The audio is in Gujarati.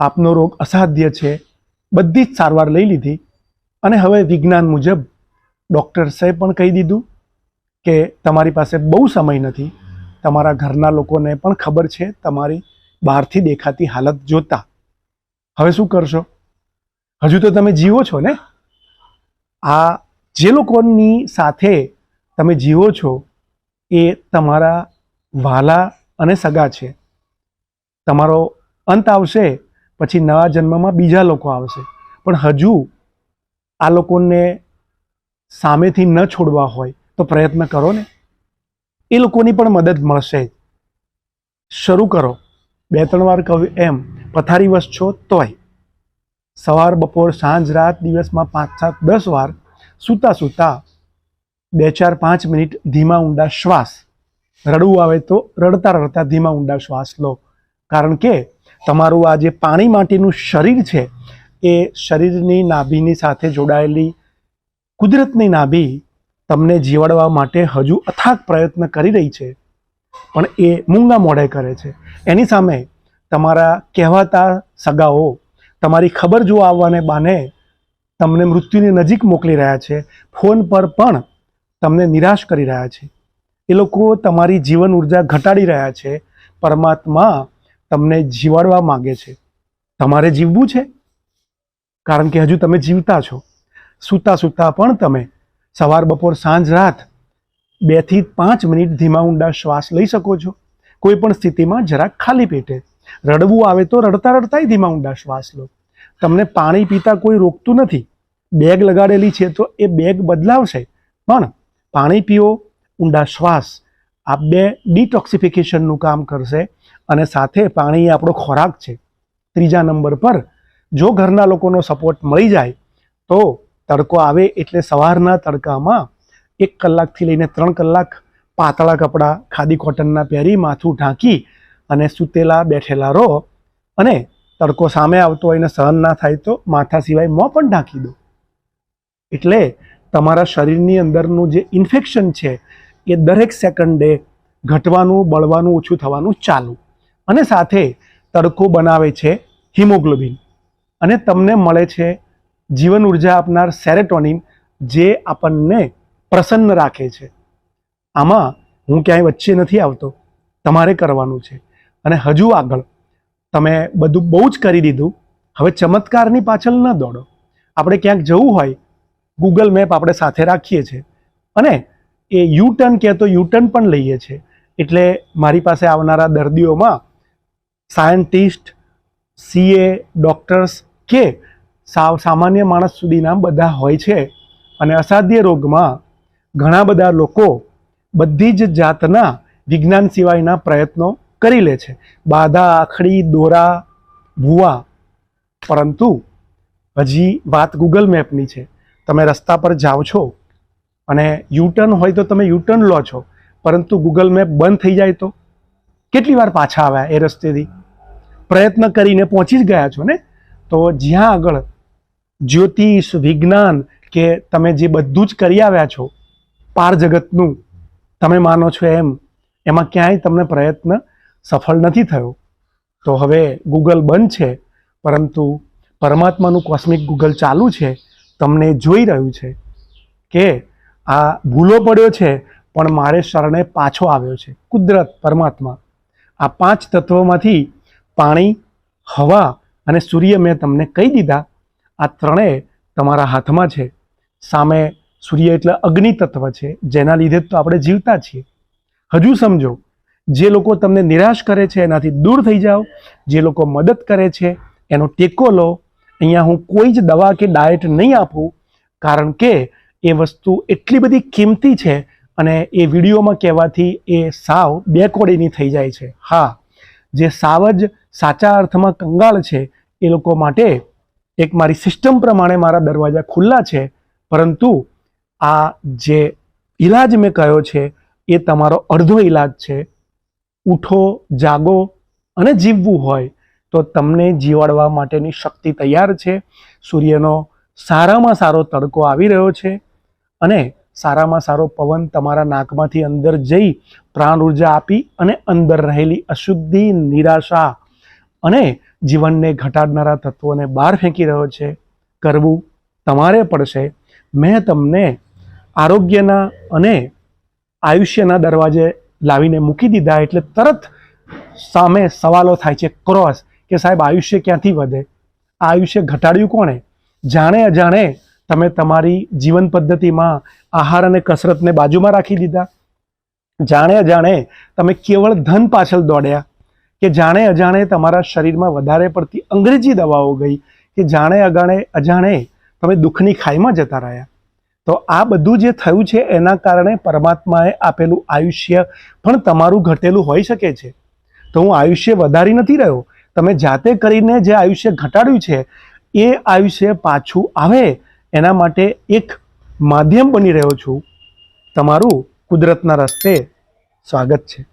આપનો રોગ અસાધ્ય છે, બધી જ સારવાર લઈ લીધી. અને હવે વિજ્ઞાન મુજબ ડૉક્ટર્સે પણ કહી દીધું કે તમારી પાસે બહુ સમય નથી. તમારા ઘરના લોકોને પણ ખબર છે, તમારી બહારથી દેખાતી હાલત જોતા. હવે શું કરશો? હજુ તો તમે જીવો છો ને? આ જે લોકોની સાથે તમે જીવો છો, એ તમારા વાલા અને સગા છે. તમારો અંત આવશે પછી નવા જન્મમાં બીજા લોકો આવશે. પણ હજુ આ લોકોને સામેથી ન છોડવા હોય તો પ્રયત્ન કરો ને. એ લોકોની પણ મદદ મળશે શરૂ કરો. બે ત્રણ વાર કહ્યું એમ, પથારી વસ છો તોય. સવાર, બપોર, સાંજ, રાત, દિવસમાં પાંચ, સાત, દસ વાર સૂતા સૂતા બે, ચાર, પાંચ મિનિટ ધીમા ઊંડા શ્વાસ. રડવું આવે તો રડતા રડતા ધીમા ઊંડા શ્વાસ લો. કારણ કે તમારું આ જે પાણી માટેનું શરીર છે, એ શરીરની નાભીની સાથે જોડાયેલી કુદરતની નાભી તમને જીવાડવા માટે હજુ અથાગ પ્રયત્ન કરી રહી છે, પણ એ મૂંગા મોઢે કરે છે. એની સામે તમારા કહેવાતા સગાઓ, તમારી ખબર જો આવવાને બાને તમને મૃત્યુની નજીક મોકલી રહ્યા છે, ફોન પર પણ તમને નિરાશ કરી રહ્યા છે. એ લોકો તમારી જીવન ઊર્જા ઘટાડી રહ્યા છે. પરમાત્મા તમને જીવાડવા માગે છે. તમારે જીવવું છે? કારણ કે હજુ તમે જીવતા છો. સૂતા સૂતા પણ તમે સવાર, બપોર, સાંજ, રાત બેથી પાંચ મિનિટ ધીમા ઊંડા શ્વાસ લઈ શકો છો. કોઈ પણ સ્થિતિમાં જરાક ખાલી પેટે. રડવું આવે તો રડતા રડતાય ધીમા ઊંડા શ્વાસ લો. તમને પાણી પીતા કોઈ રોકતું નથી. બેગ લગાડેલી છે તો એ બેગ બદલાવશે. પણ પાણી પીઓ, ઊંડા શ્વાસ. આ બે ડિટોક્સિફિકેશનનું કામ કરશે. અને સાથે પાણી એ આપણો ખોરાક છે. ત્રીજા નંબર પર જો ઘરના લોકોનો સપોર્ટ મળી જાય, તો તડકો આવે એટલે સવારના તડકામાં એક કલાકથી લઈને ત્રણ કલાક પાતળા કપડાં, ખાદી કોટનના પહેરી માથું ઢાંકી અને સૂતેલા બેઠેલા રહો અને તડકો સામે આવતો હોય સહન ના થાય તો માથા સિવાય મોં પણ ઢાંકી દો. એટલે તમારા શરીરની અંદરનું જે ઇન્ફેક્શન છે, એ દરેક સેકન્ડે ઘટવાનું, બળવાનું, ઓછું થવાનું ચાલુ. અને સાથે તડકો બનાવે છે હિમોગ્લોબિન. અને તમને મળે છે જીવન ઊર્જા આપનાર સેરેટોનિન જે આપણને પ્રસન્ન રાખે છે. આમાં હું ક્યાંય વચ્ચે નથી આવતો. તમારે કરવાનું છે. અને હજુ આગળ તમે બધું બહુ જ કરી દીધું. હવે ચમત્કારની પાછળ ન દોડો. આપણે ક્યાંક જવું હોય ગૂગલ મેપ આપણે સાથે રાખીએ છીએ અને એ યુ ટર્ન કહે તો યુ ટર્ન પણ લઈએ છીએ એટલે મારી પાસે આવનારા દર્દીઓમાં સાયન્ટિસ્ટ સીએ ડૉક્ટર્સ કે સામાન્ય માણસ સુધીના બધા હોય છે. અને અસાધ્ય રોગમાં ઘણા બધા લોકો બધી જ જાતના વિજ્ઞાન સિવાયના પ્રયત્નો કરી લે છે. બાધા, આખડી, દોરા, ભૂવા. પરંતુ હજી વાત ગૂગલ મેપની છે. તમે રસ્તા પર જાઓ છો અને યુટર્ન હોય તો તમે યુટર્ન લો છો. પરંતુ ગૂગલ મેપ બંધ થઈ જાય તો? કેટલી વાર પાછા આવ્યા એ રસ્તેથી? પ્રયત્ન કરીને પહોંચી જ ગયા છો ને? તો જ્યાં આગળ જ્યોતિષ, વિજ્ઞાન કે તમે જે બધું જ કરી આવ્યા છો, પાર જગતનું, તમે માનો છો એમ, એમાં ક્યાંય તમને પ્રયત્ન સફળ નથી થયો. તો હવે ગૂગલ બંધ છે, પરંતુ પરમાત્માનું કોસ્મિક ગૂગલ ચાલુ છે, તમને જોઈ રહ્યું છે કે આ ભૂલો પડ્યો છે, પણ મારે શરણે પાછો આવ્યો છે. કુદરત, પરમાત્મા. આ પાંચ તત્વોમાંથી પાણી, હવા અને સૂર્ય મેં તમને કહી દીધા. આ ત્રણેય તમારા હાથમાં છે. સામે સૂર્ય એટલે અગ્નિ તત્વ છે, જેના લીધે તો આપણે જીવતા છીએ. હજુ સમજો, જે લોકો તમને નિરાશ કરે છે, એનાથી દૂર થઈ જાઓ. જે લોકો મદદ કરે છે, એનો ટેકો લો. અહીંયા હું કોઈ જ દવા કે ડાયટ નહીં આપું, કારણ કે એ વસ્તુ એટલી બધી કિંમતી છે અને એ વિડીયોમાં કહેવાથી એ સાવ બે કોડીની થઈ જાય છે. હા. જે સાવજ સાચા અર્થમાં કંગાળ છે, એ લોકો માટે એક મારી સિસ્ટમ પ્રમાણે મારા દરવાજા ખુલ્લા છે. પરંતુ આ જે ઈલાજ મેં કયો છે, એ તમારો અડધો ઈલાજ છે. ઉઠો, જાગો અને જીવવું હોય તો તમને જીવાડવા માટેની શક્તિ તૈયાર છે. સૂર્યનો સારામાં સારો તડકો આવી રહ્યો છે અને સારામાં સારો પવન તમારા નાકમાંથી અંદર જઈ પ્રાણ ઊર્જા આપી અને અંદર રહેલી અશુદ્ધિ, નિરાશા અને જીવનને ઘટાડનારા તત્વોને બહાર ફેંકી રહ્યો છે. કરવું તમારે પડશે. મેં તમને આરોગ્યના અને આયુષ્યના દરવાજે લાવીને મૂકી દીધા એટલે તરત સામે સવાલો થાય છે. ક્રોસ કે સાહેબ, આયુષ્ય ક્યાંથી વધે? આયુષ્ય ઘટાડ્યું કોણે? જાણે અજાણે તમે તમારી જીવન પદ્ધતિમાં આહાર અને કસરતને બાજુમાં રાખી દીધા. જાણે અજાણે તમે કેવળ ધન પાછળ દોડ્યા કે જાણે અજાણે તમારા શરીરમાં વધારે પડતી અંગ્રેજી દવાઓ ગઈ કે જાણે અગાણે અજાણે તમે દુઃખની ખાઈમાં જતા રહ્યા. તો આ બધું જે થયું છે એના કારણે પરમાત્માએ આપેલું આયુષ્ય પણ તમારું ઘટેલું હોઈ શકે છે. તો હું આયુષ્ય વધારી નથી રહ્યો. તમે જાતે કરીને જે આયુષ્ય ઘટાડ્યું છે એ આયુષ્ય પાછું આવે એના માટે એક માધ્યમ બની રહ્યો છું. તમારું કુદરતના રસ્તે સ્વાગત છે.